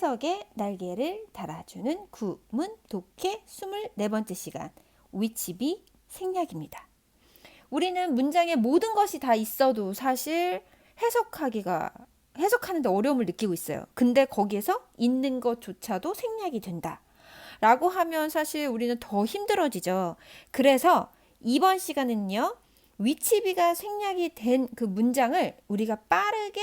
해석에 날개를 달아주는 구문 독해 24번째 시간 위치비 생략입니다. 우리는 문장에 모든 것이 다 있어도 사실 해석하기가 해석하는데 어려움을 느끼고 있어요. 근데 거기에서 있는 것조차도 생략이 된다. 라고 하면 사실 우리는 더 힘들어지죠. 그래서 이번 시간은요. 위치비가 생략이 된 그 문장을 우리가 빠르게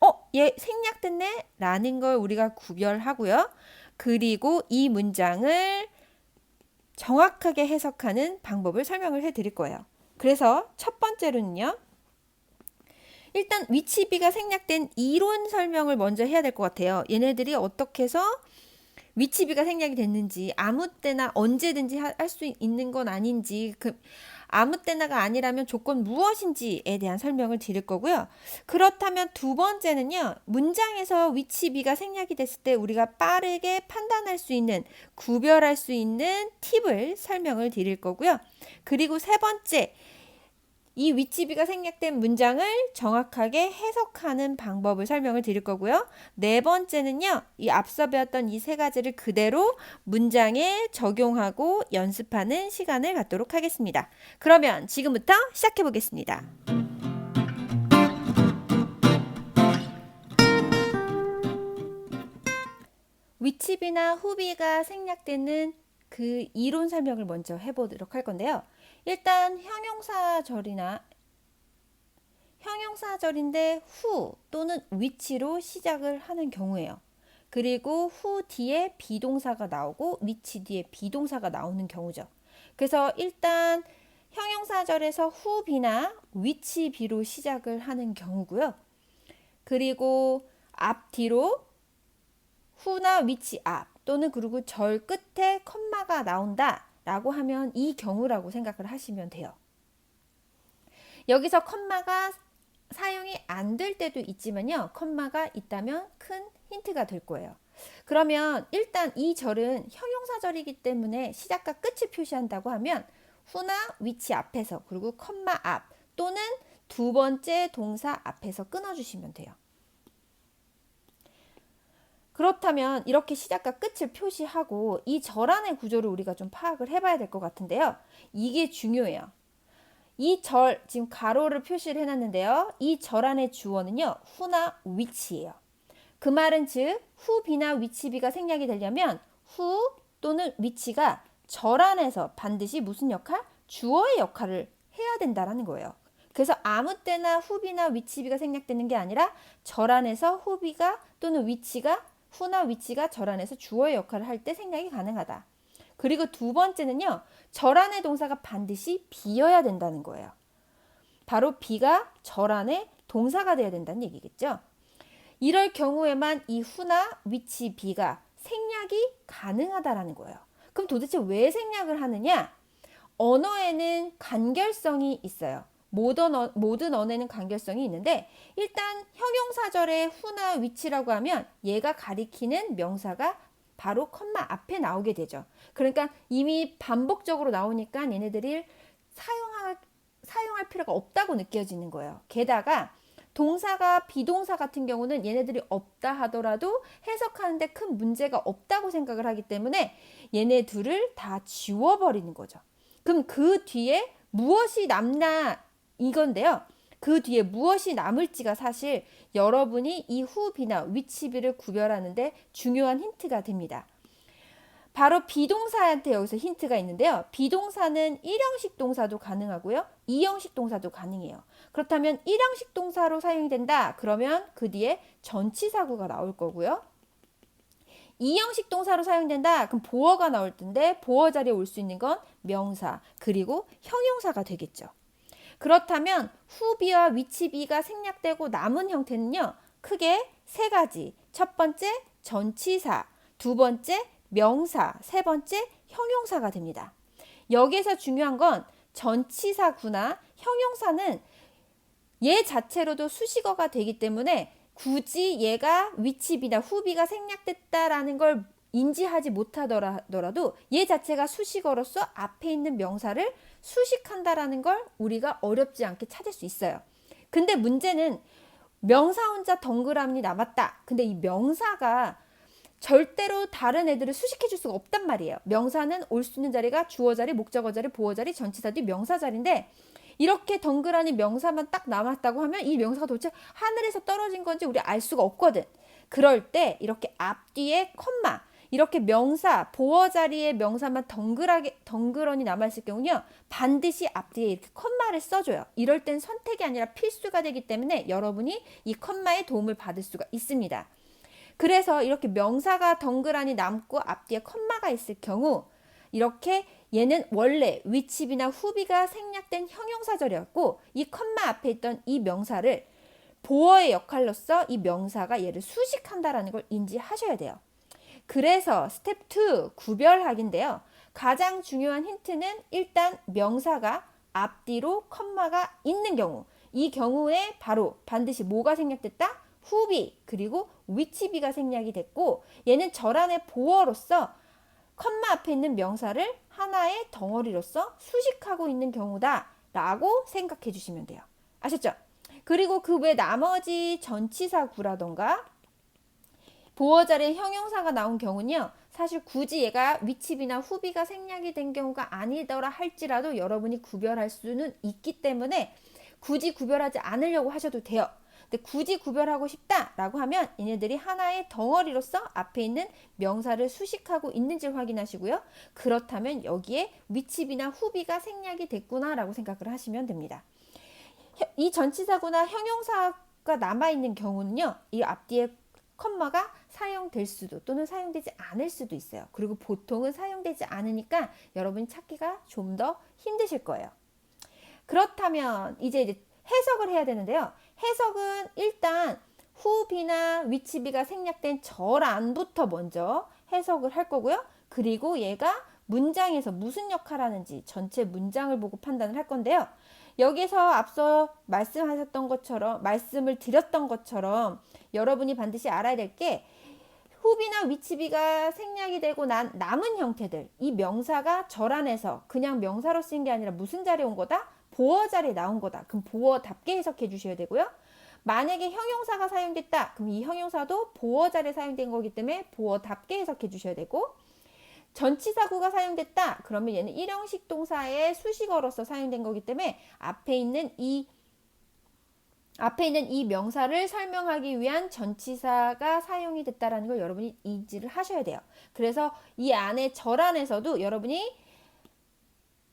어, 얘 생략됐네? 라는 걸 우리가 구별하고요. 그리고 이 문장을 정확하게 해석하는 방법을 설명을 해 드릴 거예요. 그래서 첫 번째로는요. 일단 위치비가 생략된 이론 설명을 먼저 해야 될 것 같아요. 얘네들이 어떻게 해서 위치비가 생략이 됐는지 아무 때나 언제든지 할 수 있는 건 아닌지 그 아무 때나가 아니라면 조건 무엇인지에 대한 설명을 드릴 거고요. 그렇다면 두 번째는요. 문장에서 위치비가 생략이 됐을 때 우리가 빠르게 판단할 수 있는 구별할 수 있는 팁을 설명을 드릴 거고요. 그리고 세 번째 이 위치비가 생략된 문장을 정확하게 해석하는 방법을 설명을 드릴 거고요. 네 번째는요. 이 앞서 배웠던 이 세 가지를 그대로 문장에 적용하고 연습하는 시간을 갖도록 하겠습니다. 그러면 지금부터 시작해 보겠습니다. 위치비나 후비가 생략되는 그 이론 설명을 먼저 해보도록 할 건데요. 일단 형용사절이나 형용사절인데 후 또는 위치로 시작을 하는 경우예요. 그리고 후 뒤에 비동사가 나오고 위치 뒤에 비동사가 나오는 경우죠. 그래서 일단 형용사절에서 후비나 위치비로 시작을 하는 경우고요. 그리고 앞뒤로 후나 위치 앞 또는 그리고 절 끝에 컴마가 나온다 라고 하면 이 경우라고 생각을 하시면 돼요. 여기서 컴마가 사용이 안 될 때도 있지만요. 컴마가 있다면 큰 힌트가 될 거예요. 그러면 일단 이 절은 형용사절이기 때문에 시작과 끝을 표시한다고 하면 후나 위치 앞에서 그리고 컴마 앞 또는 두 번째 동사 앞에서 끊어주시면 돼요. 그렇다면 이렇게 시작과 끝을 표시하고 이 절안의 구조를 우리가 좀 파악을 해봐야 될 것 같은데요. 이게 중요해요. 이 절, 지금 가로를 표시를 해놨는데요. 이 절안의 주어는요. 후나 위치예요. 그 말은 즉 후비나 위치비가 생략이 되려면 후 또는 위치가 절안에서 반드시 무슨 역할? 주어의 역할을 해야 된다라는 거예요. 그래서 아무 때나 후비나 위치비가 생략되는 게 아니라 절안에서 후비가 또는 위치가 후나 위치가 절안에서 주어의 역할을 할 때 생략이 가능하다. 그리고 두 번째는요. 절안의 동사가 반드시 비어야 된다는 거예요. 바로 비가 절안의 동사가 되어야 된다는 얘기겠죠. 이럴 경우에만 이 후나 위치 비가 생략이 가능하다라는 거예요. 그럼 도대체 왜 생략을 하느냐? 언어에는 간결성이 있어요. 모든, 어, 모든 언어에는 간결성이 있는데 일단 형용사절의 후나 위치라고 하면 얘가 가리키는 명사가 바로 컴마 앞에 나오게 되죠. 그러니까 이미 반복적으로 나오니까 얘네들이 사용할, 사용할 필요가 없다고 느껴지는 거예요. 게다가 동사가 비동사 같은 경우는 얘네들이 없다 하더라도 해석하는데 큰 문제가 없다고 생각을 하기 때문에 얘네 둘을 다 지워버리는 거죠. 그럼 그 뒤에 무엇이 남나 이건데요. 그 뒤에 무엇이 남을지가 사실 여러분이 이 후비나 위치비를 구별하는데 중요한 힌트가 됩니다. 바로 비동사한테 여기서 힌트가 있는데요. 비동사는 1형식 동사도 가능하고요. 2형식 동사도 가능해요. 그렇다면 1형식 동사로 사용이 된다. 그러면 그 뒤에 전치사구가 나올 거고요. 2형식 동사로 사용된다. 그럼 보어가 나올 텐데 보어 자리에 올 수 있는 건 명사 그리고 형용사가 되겠죠. 그렇다면 후비와 위치비가 생략되고 남은 형태는요. 크게 세 가지. 첫 번째 전치사, 두 번째 명사, 세 번째 형용사가 됩니다. 여기에서 중요한 건 전치사구나 형용사는 얘 자체로도 수식어가 되기 때문에 굳이 얘가 위치비나 후비가 생략됐다라는 걸 인지하지 못하더라도 얘 자체가 수식어로서 앞에 있는 명사를 수식한다라는 걸 우리가 어렵지 않게 찾을 수 있어요. 근데 문제는 명사 혼자 덩그라니 남았다. 근데 이 명사가 절대로 다른 애들을 수식해 줄 수가 없단 말이에요. 명사는 올 수 있는 자리가 주어 자리, 목적어 자리, 보어 자리, 전치사 뒤 명사 자리인데 이렇게 덩그러니 명사만 딱 남았다고 하면 이 명사가 도대체 하늘에서 떨어진 건지 우리 알 수가 없거든. 그럴 때 이렇게 앞뒤에 콤마 이렇게 명사 보어 자리에 명사만 덩그라게 덩그러니 남아 있을 경우는요 반드시 앞뒤에 이렇게 콤마를 써줘요. 이럴 땐 선택이 아니라 필수가 되기 때문에 여러분이 이 콤마의 도움을 받을 수가 있습니다. 그래서 이렇게 명사가 덩그러니 남고 앞뒤에 콤마가 있을 경우 이렇게 얘는 원래 위치비나 후비가 생략된 형용사절이었고 이 컴마 앞에 있던 이 명사를 보어의 역할로서 이 명사가 얘를 수식한다라는 걸 인지하셔야 돼요. 그래서 스텝 2 구별하기인데요. 가장 중요한 힌트는 일단 명사가 앞뒤로 컴마가 있는 경우 이 경우에 바로 반드시 뭐가 생략됐다? 후비 그리고 위치비가 생략이 됐고 얘는 절안의 보어로서 컴마 앞에 있는 명사를 하나의 덩어리로서 수식하고 있는 경우다 라고 생각해 주시면 돼요. 아셨죠? 그리고 그 외 나머지 전치사 구라던가 보어 자리에 형용사가 나온 경우는요. 사실 굳이 얘가 위치비나 후비가 생략이 된 경우가 아니더라 할지라도 여러분이 구별할 수는 있기 때문에 굳이 구별하지 않으려고 하셔도 돼요. 근데 굳이 구별하고 싶다라고 하면 얘네들이 하나의 덩어리로서 앞에 있는 명사를 수식하고 있는지 확인하시고요. 그렇다면 여기에 위치비나 후비가 생략이 됐구나라고 생각을 하시면 됩니다. 이 전치사구나 형용사가 남아있는 경우는요. 이 앞뒤에 컴마가 사용될 수도 또는 사용되지 않을 수도 있어요. 그리고 보통은 사용되지 않으니까 여러분이 찾기가 좀 더 힘드실 거예요. 그렇다면 이제 이제 해석을 해야 되는데요. 해석은 일단 후비나 위치비가 생략된 절안부터 먼저 해석을 할 거고요. 그리고 얘가 문장에서 무슨 역할 하는지 전체 문장을 보고 판단을 할 건데요. 여기서 앞서 말씀하셨던 것처럼 말씀을 드렸던 것처럼 여러분이 반드시 알아야 될 게 후비나 위치비가 생략이 되고 난 남은 형태들 이 명사가 절 안에서 그냥 명사로 쓰인 게 아니라 무슨 자리에 온 거다? 보어 자리에 나온 거다. 그럼 보어답게 해석해 주셔야 되고요. 만약에 형용사가 사용됐다. 그럼 이 형용사도 보어 자리에 사용된 거기 때문에 보어답게 해석해 주셔야 되고 전치사구가 사용됐다. 그러면 얘는 일형식 동사의 수식어로서 사용된 거기 때문에 앞에 있는 이 앞에 있는 이 명사를 설명하기 위한 전치사가 사용이 됐다라는 걸 여러분이 인지를 하셔야 돼요. 그래서 이 안에 절 안에서도 여러분이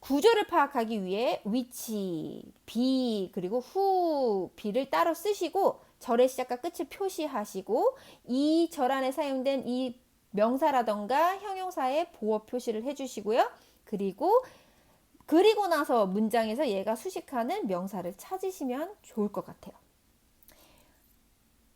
구조를 파악하기 위해 위치, 비, 그리고 후, 비를 따로 쓰시고 절의 시작과 끝을 표시하시고 이 절 안에 사용된 이 명사라던가 형용사의 보어 표시를 해주시고요. 그리고 그리고 나서 문장에서 얘가 수식하는 명사를 찾으시면 좋을 것 같아요.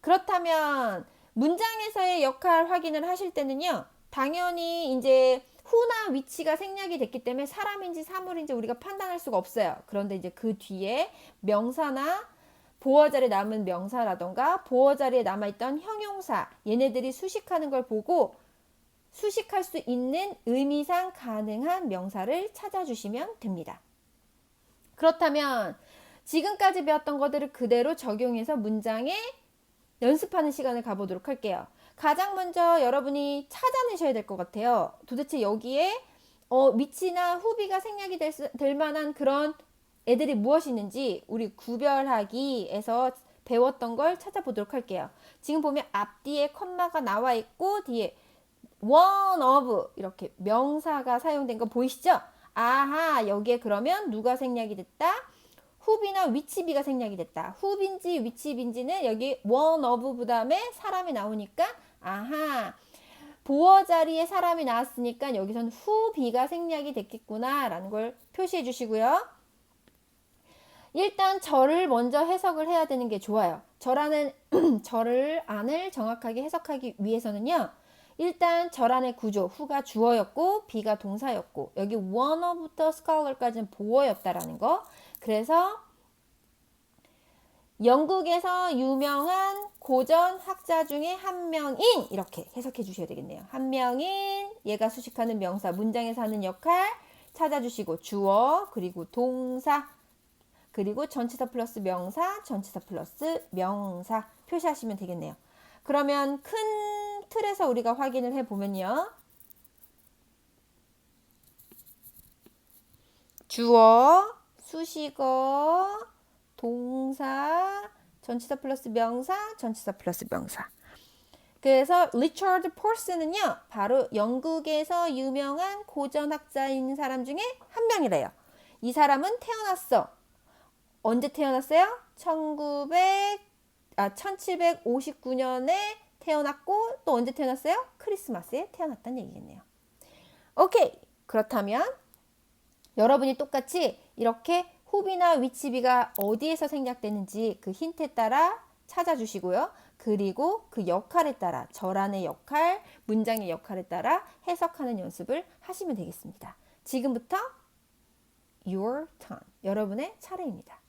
그렇다면 문장에서의 역할 확인을 하실 때는요. 당연히 이제 후나 위치가 생략이 됐기 때문에 사람인지 사물인지 우리가 판단할 수가 없어요. 그런데 이제 그 뒤에 명사나 보어 자리에 남은 명사라던가 보어 자리에 남아있던 형용사 얘네들이 수식하는 걸 보고 수식할 수 있는 의미상 가능한 명사를 찾아주시면 됩니다. 그렇다면 지금까지 배웠던 것들을 그대로 적용해서 문장에 연습하는 시간을 가보도록 할게요. 가장 먼저 여러분이 찾아내셔야 될 것 같아요. 도대체 여기에 어, 위치나 후비가 생략이 될, 수, 될 만한 그런 애들이 무엇이 있는지 우리 구별하기에서 배웠던 걸 찾아보도록 할게요. 지금 보면 앞뒤에 컴마가 나와 있고 뒤에 one of 이렇게 명사가 사용된 거 보이시죠? 아하 여기에 그러면 누가 생략이 됐다? 후비나 위치비가 생략이 됐다. 후빈지 위치빈지는 여기 one of 그 다음에 사람이 나오니까 아하 보어 자리에 사람이 나왔으니까 여기선 후비가 생략이 됐겠구나 라는 걸 표시해 주시고요. 일단 절을 먼저 해석을 해야 되는 게 좋아요. 절안은 절을 안을 정확하게 해석하기 위해서는요. 일단 절안의 구조 후가 주어였고 비가 동사였고 여기 of부터 scholar까지는 보어였다라는 거. 그래서 영국에서 유명한 고전 학자 중에 한 명인 이렇게 해석해 주셔야 되겠네요. 한 명인 얘가 수식하는 명사 문장에서 하는 역할 찾아주시고 주어 그리고 동사 그리고 전치사 플러스 명사 전치사 플러스 명사 표시하시면 되겠네요. 그러면 큰 틀에서 우리가 확인을 해보면요. 주어, 수식어, 동사, 전치사 플러스 명사, 전치사 플러스 명사. 그래서 리처드 포스는요, 바로 영국에서 유명한 고전학자인 사람 중에 한 명이래요. 이 사람은 태어났어. 언제 태어났어요? 1900, 아, 1759년에 태어났고, 또 언제 태어났어요? 크리스마스에 태어났다는 얘기겠네요. 오케이. 그렇다면, 여러분이 똑같이 이렇게 후비나 위치비가 어디에서 생략되는지 그 힌트에 따라 찾아주시고요. 그리고 그 역할에 따라 절안의 역할, 문장의 역할에 따라 해석하는 연습을 하시면 되겠습니다. 지금부터 your turn. 여러분의 차례입니다.